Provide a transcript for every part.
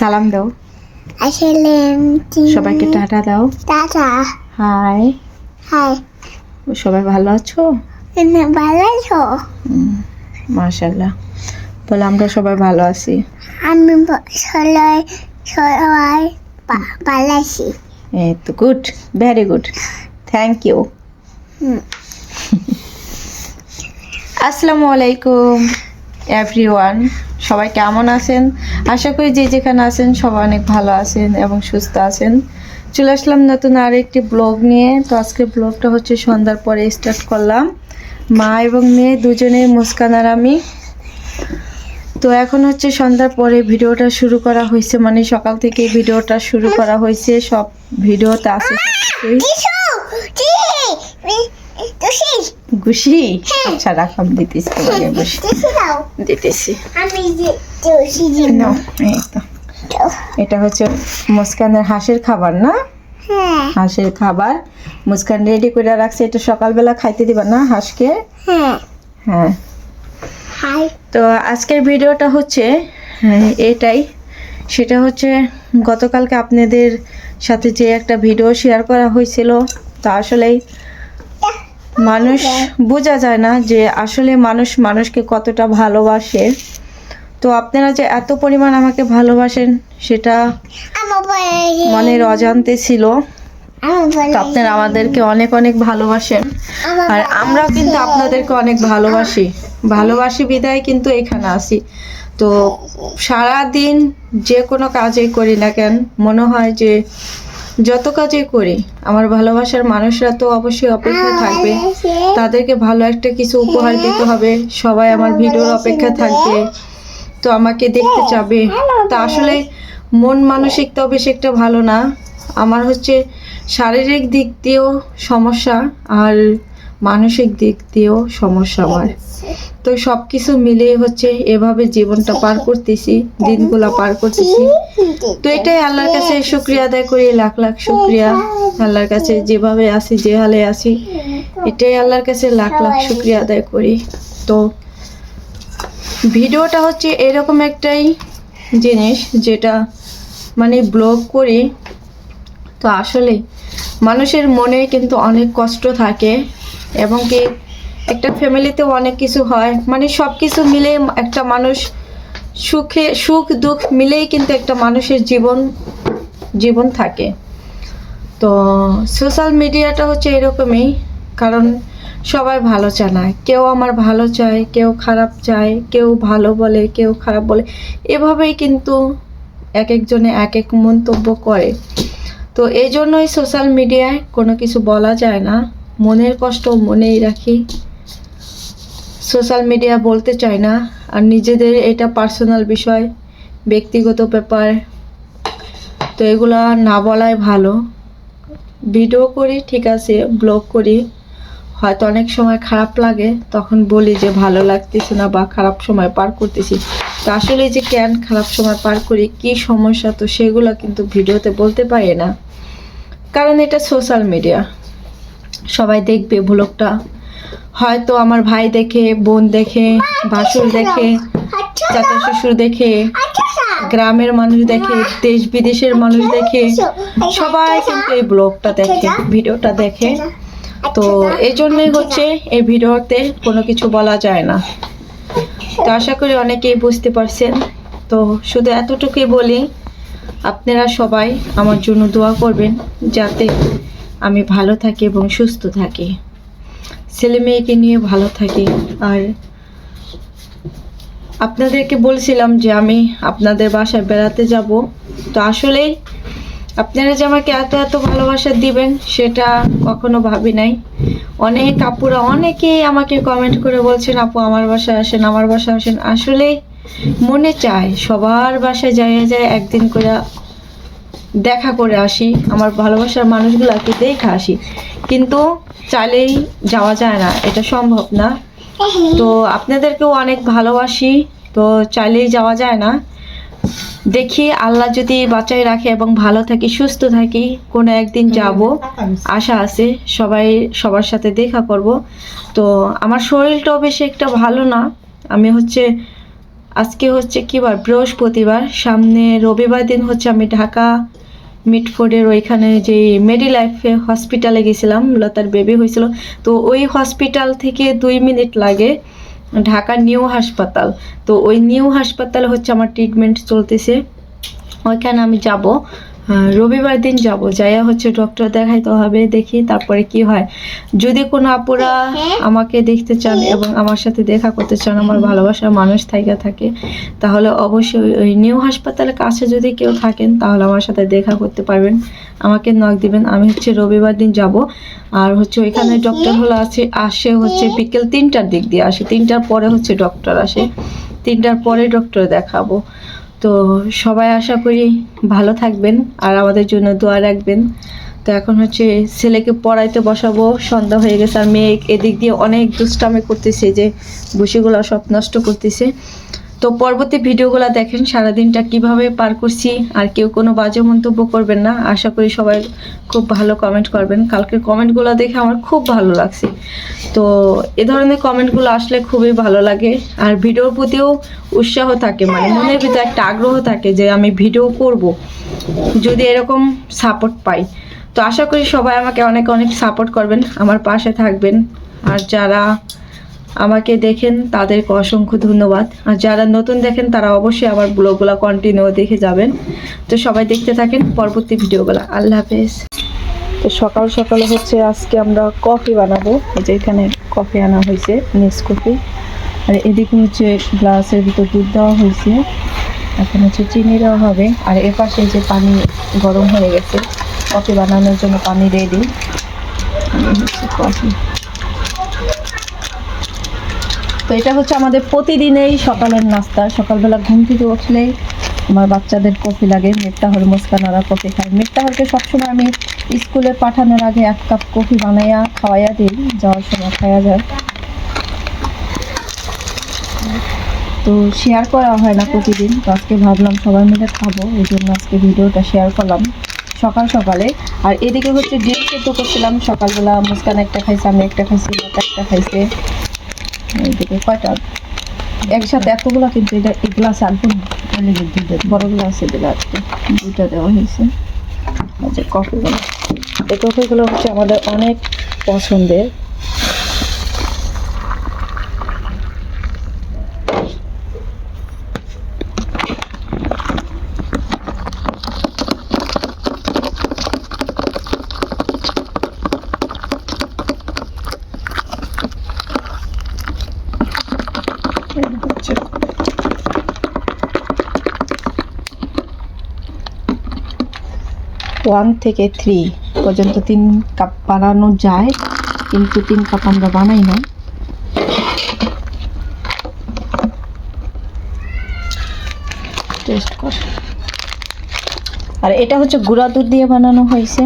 সালাম দাও। আসলে সবাইকে টাটা দাও। টাটা। হাই। হাই। সবাই ভালো আছো? ভালো আছো? মাশাল্লাহ বলে আমরা সবাই ভালো আছি। আমি সবাই সবাই ভালো আছি। এই তো good very good. Thank you. আসসালামু আলাইকুম। এভরিওয়ান, সবাই কেমন আছেন? আশা করি যে যেখানে আছেন সবাই অনেক ভালো আছেন এবং সুস্থ আছেন। চলে আসলাম নতুন আর একটি ব্লগ নিয়ে। তো আজকে ব্লগটা হচ্ছে সন্ধ্যার পরে স্টার্ট করলাম। মা এবং মেয়ে দুজনেই মুস্কান আর আমি। তো এখন হচ্ছে সন্ধ্যার পরে ভিডিওটা শুরু করা হয়েছে মানে সকাল থেকে ভিডিওটা শুরু করা হয়েছে। সব ভিডিওতে আছে। গুছি আচ্ছা রাখাম দিতেছি তোমাকে গুছি দিতেছি। এটা হচ্ছে মুস্কানের হাঁসের খাবার না? হ্যাঁ। হাঁসের খাবার। মুস্কান রেডি করে রাখছে এটা সকালবেলা খাইতে দিবা না হাঁসকে? হ্যাঁ। হ্যাঁ। তো আজকের ভিডিওটা হচ্ছে হ্যাঁ, এটাই। সেটা হচ্ছে গতকালকে আপনাদের সাথে যে একটা ভিডিও শেয়ার করা হয়েছিল তা আসলেই মানুষ বোঝা যায় না যে আসলে মানুষ মানুষকে কতটা ভালোবাসে। তো আপনারা যে এত পরিমাণ আমাকে ভালোবাসেন সেটা মনের অজান্তে ছিল। আপনারা আমাদেরকে অনেক অনেক ভালোবাসেন। আর আমরাও কিন্তু আপনাদেরকে অনেক ভালোবাসি। ভালোবাসি বিদায় কিন্তু এখানে আসি তো সারা দিন যে কোনো কাজই করি না কেন মনে হয় যে যত কাজই করি আমার ভালোবাসার মানুষরা তো অবশ্যই অপেক্ষা থাকবে। তাদেরকে ভালো একটা কিছু উপহার দিতে হবে। সবাই আমার ভিডিওর অপেক্ষা থাকবে। তো আমাকে দেখতে চাবে। তা আসলে মন মানসিক তো বেশ একটা ভালো না। আমার হচ্ছে শারীরিক দিক দিয়েও সমস্যা। আর মানসিক দিক দিয়েও সমস্যা আমার তো সব কিছু মিলিয়ে হচ্ছে এভাবে জীবনটা পার করতেছি, দিনগুলা পার করতেছি। তো এটাই আল্লাহর কাছে শুক্রিয়া আদায় করি, লাখ লাখ শুক্রিয়া। আল্লাহর কাছে যেভাবে আছি, যে হালে আছি, এটাই আল্লাহর কাছে লাখ লাখ শুক্রিয়া আদায় করি। তো ভিডিওটা হচ্ছে এরকম একটাই জিনিস যেটা মানে ব্লগ করি। তো আসলে মানুষের মনে কিন্তু অনেক কষ্ট থাকে। এবং কি একটা ফ্যামিলিতেও অনেক কিছু হয়। মানে সব কিছু মিলে একটা মানুষ সুখে, সুখ, দুঃখ মিলেই কিন্তু একটা মানুষের জীবন জীবন থাকে। তো সোশ্যাল মিডিয়াটা হচ্ছে এরকমই, কারণ সবাই ভালো চায় কেউ আমার ভালো চায়, কেউ খারাপ চায়, কেউ ভালো বলে, কেউ খারাপ বলে। এভাবেই কিন্তু এক একজনে এক এক মন্তব্য করে। তো এই জন্যই সোশ্যাল মিডিয়ায় কোনো কিছু বলা যায় না। মনের কষ্ট মনেই রাখি। সোশ্যাল মিডিয়া বলতে চাই না, আর নিজেদের এটা পার্সোনাল বিষয়, ব্যক্তিগত ব্যাপার, তো এগুলা না বলাই ভালো। ভিডিও করি, ঠিক আছে ব্লগ করি। হয়তো অনেক সময় খারাপ লাগে, তখন বলি যে ভালো লাগতেছে না বা খারাপ সময় পার করতেছি। তো আসলে যে কেন খারাপ সময় পার করি, কি সমস্যা, তো সেগুলো কিন্তু ভিডিওতে বলতে পারি না। কারণ এটা সোশ্যাল মিডিয়া সবাই দেখবে ব্লগটা হয়তো আমার ভাই দেখে, বোন দেখে, ভাসুর দেখে, চাচা শ্বশুর দেখে, গ্রামের মানুষ দেখে, দেশ বিদেশের মানুষ দেখে, সবাই কিন্তু এই ব্লগটা দেখে, ভিডিওটা দেখে। তো এই জন্যই হচ্ছে এই ভিডিওতে কোনো কিছু বলা যায় না। তো আশা করি অনেকেই বুঝতে পারছেন। তো শুধু এতটুকুই বলি, আপনারা সবাই আমার জন্য দোয়া করবেন যাতে আমি ভালো থাকি এবং সুস্থ থাকি। ছেলে মেয়েকে নিয়ে ভালো থাকি। আর আপনাদেরকে বলছিলাম যে আমি আপনাদের বাসায় বেড়াতে যাব। তো আসলেই আপনারা যে আমাকে এত এত ভালোবাসা দিবেন, সেটা কখনো ভাবি নাই। অনেক আপুরা, অনেকেই আমাকে কমেন্ট করে বলছেন, আপু, আমার বাসায় আসেন, আমার বাসায় আসেন। আসলে মনে চায়, সবার বাসায় যায় যায় একদিন করে দেখা করে আসি, আমার ভালোবাসার মানুষগুলাকে দেখে আসি। কিন্তু চাইলেই যাওয়া যায় না, এটা সম্ভব না। তো আপনাদেরকেও অনেক ভালোবাসি, তো চাইলেই যাওয়া যায় না। দেখি আল্লাহ যদি বাঁচাই রাখে এবং ভালো থাকি, সুস্থ থাকি, কোনো একদিন যাব। আশা আছে, সবাই সবার সাথে দেখা করব। তো আমার শরীরটাও বেশি একটা ভালো না। আমি হচ্ছে, আজকে হচ্ছে কি বার? বৃহস্পতিবার, সামনে রবিবার দিন হচ্ছে আমি ঢাকা মিটফোর্ডের ওইখানে যে মেডি লাইফে হসপিটালে গেছিলাম, লতার বেবি হয়েছিল। তো ওই হসপিটাল থেকে দুই মিনিট লাগে ঢাকা নিউ হাসপাতাল। তো ওই নিউ হাসপাতালে হচ্ছে আমার ট্রিটমেন্ট চলতেছে। ওইখানে আমি যাব। রবিবার দিন যাব। যাইয়া হচ্ছে ডক্টর দেখাইতে হবে, দেখি তারপরে কি হয়। যদি কোনো আপুরা আমাকে দেখতে চান এবং আমার সাথে দেখা করতে চান, আমার ভালোবাসার মানুষ থাইকা থাকে, তাহলে অবশ্যই ওই নিউ হাসপাতালের কাছে যদি কেউ থাকেন, তাহলে আমার সাথে দেখা করতে পারবেন। আমাকে নক দিবেন। আমি হচ্ছে রবিবার দিন যাব। আর হচ্ছে ওইখানে ডক্টর হলো আছে, আসে হচ্ছে বিকেল তিনটার দিক দিয়ে। আসে তিনটার পরে হচ্ছে ডক্টর আসে। তিনটার পরে ডক্টর দেখাবো। তো সবাই আশা করি ভালো থাকবেন আর আমাদের জন্য দোয়া রাখবেন। তো এখন হচ্ছে ছেলেকে পড়াইতে বসাবো, সন্ধ্যা হয়ে গেছে আর মেয়ে এদিক দিয়ে অনেক দুষ্টামি করতেছে যে, বসেগুলো সব নষ্ট করতেছে। তো পরবর্তী ভিডিওগুলো দেখেন, সারাদিনটা কীভাবে পার করছি, আর কেউ কোনো বাজে মন্তব্য করবেন না। আশা করি সবাই খুব ভালো কমেন্ট করবেন। কালকের কমেন্টগুলো দেখে আমার খুব ভালো লাগছে। তো এ ধরনের কমেন্টগুলো আসলে খুবই ভালো লাগে। আর ভিডিওর প্রতিও উৎসাহ থাকে মানে মনের ভিতরে একটা আগ্রহ থাকে যে আমি ভিডিও করব, যদি এরকম সাপোর্ট পাই। তো আশা করি সবাই আমাকে অনেক অনেক সাপোর্ট করবেন, আমার পাশে থাকবেন। আর যারা আমাকে দেখেন, তাদেরকে অসংখ্য ধন্যবাদ। আর যারা নতুন দেখেন, তারা অবশ্যই আমার ব্লগগুলো কন্টিনিউ দেখে যাবেন। তো সবাই দেখতে থাকেন পরবর্তী ভিডিওগুলো। আল্লাহ হাফেজ। তো সকাল সকালে হচ্ছে আজকে আমরা কফি বানাবো। যে এখানে কফি আনা হয়েছে নেস কফি আর এদিকে হচ্ছে গ্লাসের ভিতর দুধ দেওয়া হয়েছে। এখন হচ্ছে চিনি দেওয়া হবে। আর এ পাশে যে পানি গরম হয়ে গেছে, কফি বানানোর জন্য পানি রেডি কফি তো এটা হচ্ছে আমাদের প্রতিদিনেই সকালের নাস্তা। সকালবেলা ঘুম থেকে উঠলেই আমার বাচ্চাদের কফি লাগে। মিফতাহর মুস্কানারা কফি খায় মিফতাহরকে সবসময় আমি স্কুলে পাঠানোর আগে এক কাপ কফি বানাইয়া খাওয়াইয়া দিই। যাওয়ার সময় খাওয়া যায়। তো শেয়ার করা হয় না প্রতিদিন। তো আজকে ভাবলাম সবাই মিলে খাব। এই জন্য আজকে ভিডিওটা শেয়ার করলাম। সকাল সকালে। আর এদিকে হচ্ছে ডিম সেদ্ধ করছিলাম। সকালবেলা মুস্কান একটা খাইছে, আমি একটা খাইছি একটা খাইছে। এইদিকে কয়টা? একসাথে এতগুলো কিন্তু এটা এই গ্লাস আনব না বড় গ্লাস দিলে আজকে দুইটা দেওয়া হয়েছে। আচ্ছা কফিগুলো এই কফিগুলো হচ্ছে আমাদের অনেক পছন্দের এই ওয়ান থেকে থ্রি পর্যন্ত তিন কাপ বানানো যায়, কিন্তু তিন কাপ আমরা বানাই না টেস্ট কর। আর এটা হচ্ছে গুঁড়া দুধ দিয়ে বানানো হয়েছে।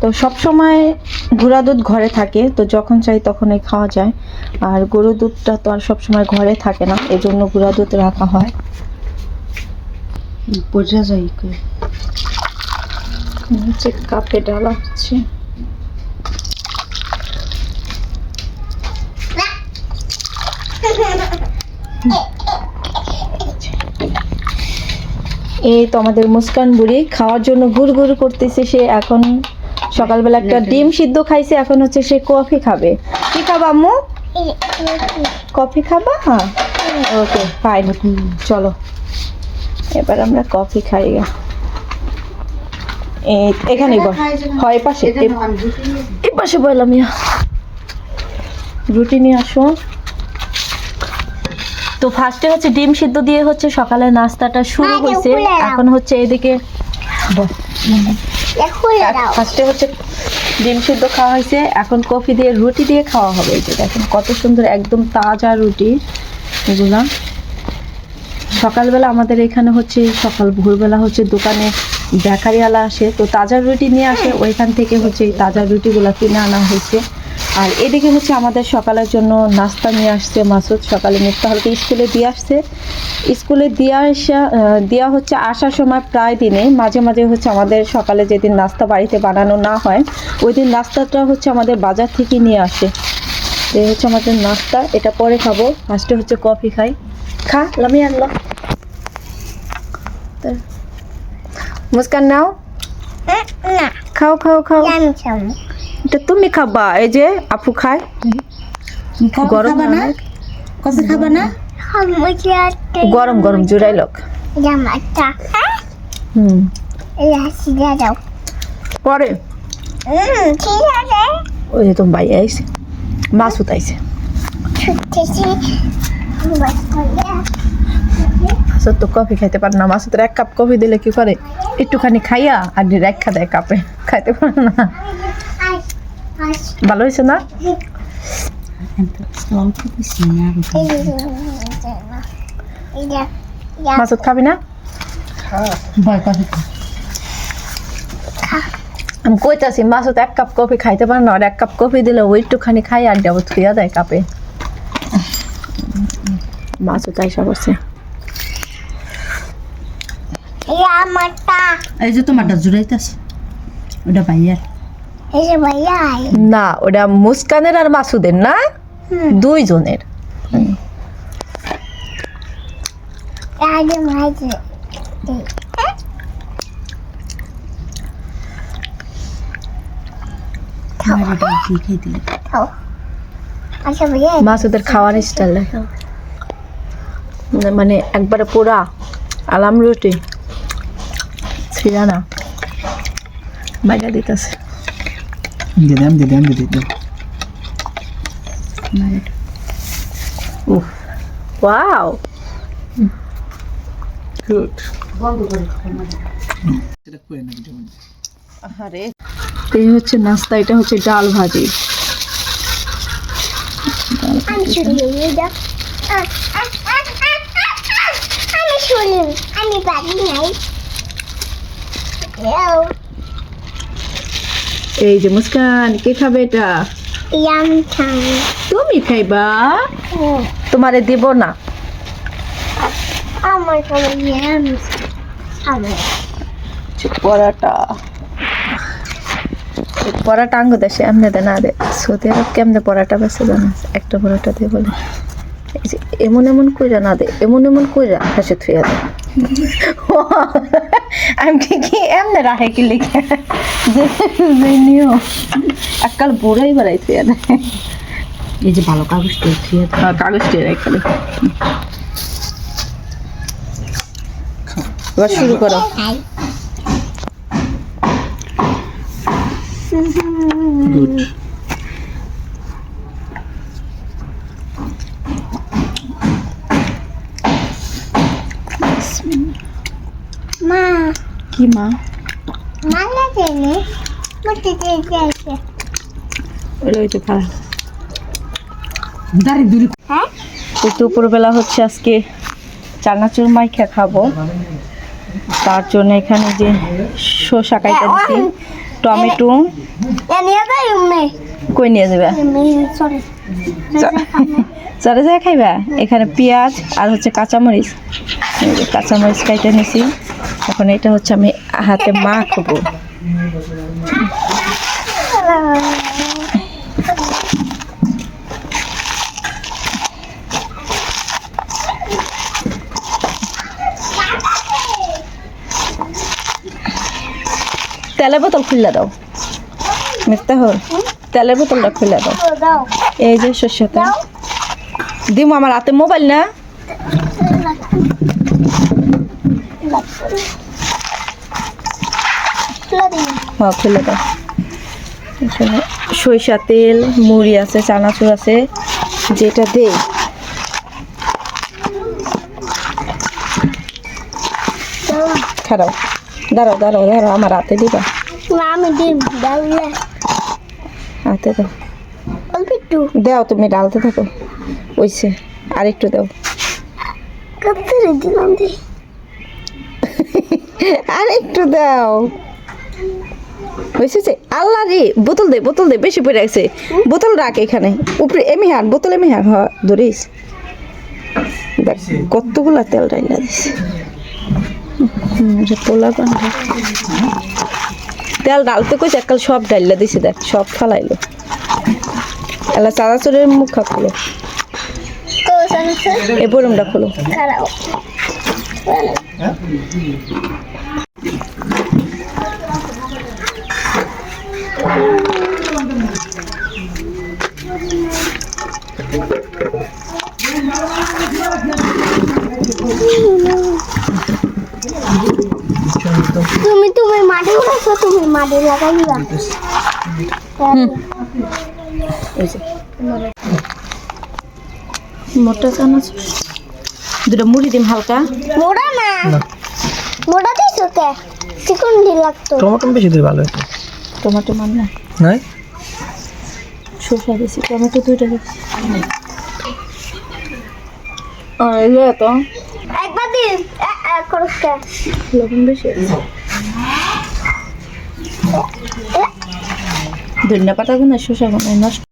তো সব সময় গুঁড়া দুধ ঘরে থাকে, তো যখন চাই তখনই খাওয়া যায়। আর গরুর দুধটা তো আর সবসময় ঘরে থাকে না এই জন্য গুঁড়া দুধ রাখা হয়। বোঝা যায় কি। কাপে ডালা হচ্ছে এই তো আমাদের মুস্কান বুড়ি খাওয়ার জন্য গুড় গুড় করতেছে সে এখন। সকালবেলা একটা ডিম সিদ্ধ খাইছে এখন হচ্ছে সে কফি খাবে। কি খাবা আম্মু? কফি খাবা? হ্যাঁ। ওকে ফাইন চলো। এবার আমরা কফি খাই। বল হয় পাশে। এ- পাশে বললাম ইয়া। রুটি নিয়ে আসো। তো ফার্স্টে হচ্ছে ডিম সিদ্ধ দিয়ে হচ্ছে সকালে নাস্তাটা শুরু হয়েছে। এখন হচ্ছে এদিকে ফার্স্টে হচ্ছে ডিম সিদ্ধ খাওয়া হয়েছে। এখন কফি দিয়ে রুটি দিয়ে খাওয়া হবে। এই যে দেখেন কত সুন্দর একদম তাজা রুটি। এগুলো। সকালবেলা আমাদের এখানে হচ্ছে সকাল ভোরবেলা হচ্ছে দোকানে বেকারিওয়ালা আসে। তো তাজা রুটি নিয়ে আসে। ওইখান থেকে হচ্ছে এই তাজা রুটিগুলো কিনে আনা হয়েছে। আর এদিকে হচ্ছে আমাদের সকালের জন্য নাস্তা নিয়ে আসছে মাসুদ। সকালে মিফতাহলকে স্কুলে দিয়ে আসছে। স্কুলে দিয়ে আসা দেওয়া হচ্ছে আসার সময় প্রায় দিনে মাঝে মাঝে হচ্ছে আমাদের সকালে যেদিন নাস্তা বাড়িতে বানানো না হয় ওই দিন নাস্তাটা হচ্ছে আমাদের বাজার থেকে নিয়ে আসে। এই হচ্ছে আমাদের নাস্তা। এটা পরে খাব। ফার্স্টে হচ্ছে কফি খাই। খা লামি আনলো মুস্কান নাও। খাও খাও খাও। এটা তুমি খাবা এই যে আপু খায়। গরম না? কফি খাবা না? খামুচিয়াতে গরম গরম জুড়াই লোক। হুম। লাসি দাও পরে। হুম আছে ওই যে তোমার ভাই আইছে। ছুটতেছি। বাস মাসুদ তো কফি খাইতে পারে না। মাসুদ এক কাপ কফি দিলে কি করে? একটুখানি খাইয়া আর রেখা দেয় কাপে। খাইতে পারে না। ভালো হয়েছে না? মাসুদ খাবি না? আমি কইতাছি মাসুদ এক কাপ কফি খাইতে পারে না আর এক কাপ কফি দিলে ওই একটুখানি খাই আর যাব থুইয়া দেয় কাপে। আইসা করছে ইয়া মাটা এই যে তোমারটা জুড়াইতেছে ওটা ভাইয়া না ওটা মুস্কানের আর মাসুদের না? দুইজনের। দিলে খাও। আচ্ছা ভাইয়া মাসুদের খাওয়ার স্টাইল মানে একবারে পোড়া আলাম রুটি। ছিড়া না বাইরে দিতেছে। দিদাম দিদাম উফ ওয়াও গুড আরে এই হচ্ছে নাস্তা এটা হচ্ছে ডাল ভাজি। আমি শুনি আমি আমি নাই। এই যে মুস্কান কে খাবে এটা? তুমি খাইবা? তোমারে দিব না। আমার পরাটা। পরাটা আঙ্গ দেশে এমনি দে না দে সৌদি আরব কেমনে পরাটা বেছে জানা? একটা পরাটা দিয়ে বলে। এমন এমন কইরা না দে এমন এমন কইরা হাসে থুইয়া দে। আমি কি কি এমনি রাখে কি লিখে আজকাল বুড়াই বেড়াই থুইয়া দে এই যে ভালো দাও। হ্যাঁ কাগজ দিয়ে রাখে এবার শুরু করো গুড মা কি মা? মালা দেনে মতে দিতে ওই ওই তো খারাপ দাঁড়ি দূরে। হ্যাঁ? তো দুপুরবেলা হচ্ছে আজকে চানাচুর মাইখা খাব। তার জন্য এখানে যে শসা কাইটা দিচ্ছি টমেটো। কই নিয়ে যাবে? চলে যায় খাইবা? এখানে পেঁয়াজ আর হচ্ছে কাঁচামরিচ। কাঁচামরিচ কাইটা নিছি। এখন এটা হচ্ছে আমি হাতে মাখবো। তেলের বোতল খুললে দাও। হল তেলের বোতলটা খুলে দাও। এই যে শস্য তেল দিম, আমার হাতে মোবাইল না? হ্যাঁ খুলে দাও। এখানে সরিষা তেল মুড়ি আছে চানাচুর আছে যেটা দেই খারাপ। দাঁড়াও দাঁড়াও দাঁড়াও আমার হাতে দিবা। আমি হাতে দাও। দাও তুমি ডালতে থাকো। ওইসে আর একটু দাও। দিলাম দি। আর একটু দাও হয়েছে আল্লাহ রে বোতল দে বোতল দে বেশি পড়ে আছে। বোতল রাখ এখানে। উপরে এমি হার বোতল এমি হার হ ধরিস। দেখ কতগুলা তেল এটা পোলা তেল ডালতে কইছে একাল সব ডাইলা দিছে দেখ সব ফালাইলো। এলা চানাচুরের মুখা খুলো এই বরুমটা খুলো। তুমি তুমি মাটি উঠাছো তুমি মাটি লাগাই দিবা। মোটা চানাচুর দুটো মুড়ি দিম হালকা। মোড়া না। মোড়া দিছো কে চিকন দি লাগতো। টমেটো বেশি দিলে ভালো হতো। টমেটো মান না। নাই? শসা দিছি টমেটো দুইটা দিছি। আর এই যে তো। একবার দিন। করস কে? লবণ বেশি। ধনিয়া পাতা গুলো শসা গুলো নষ্ট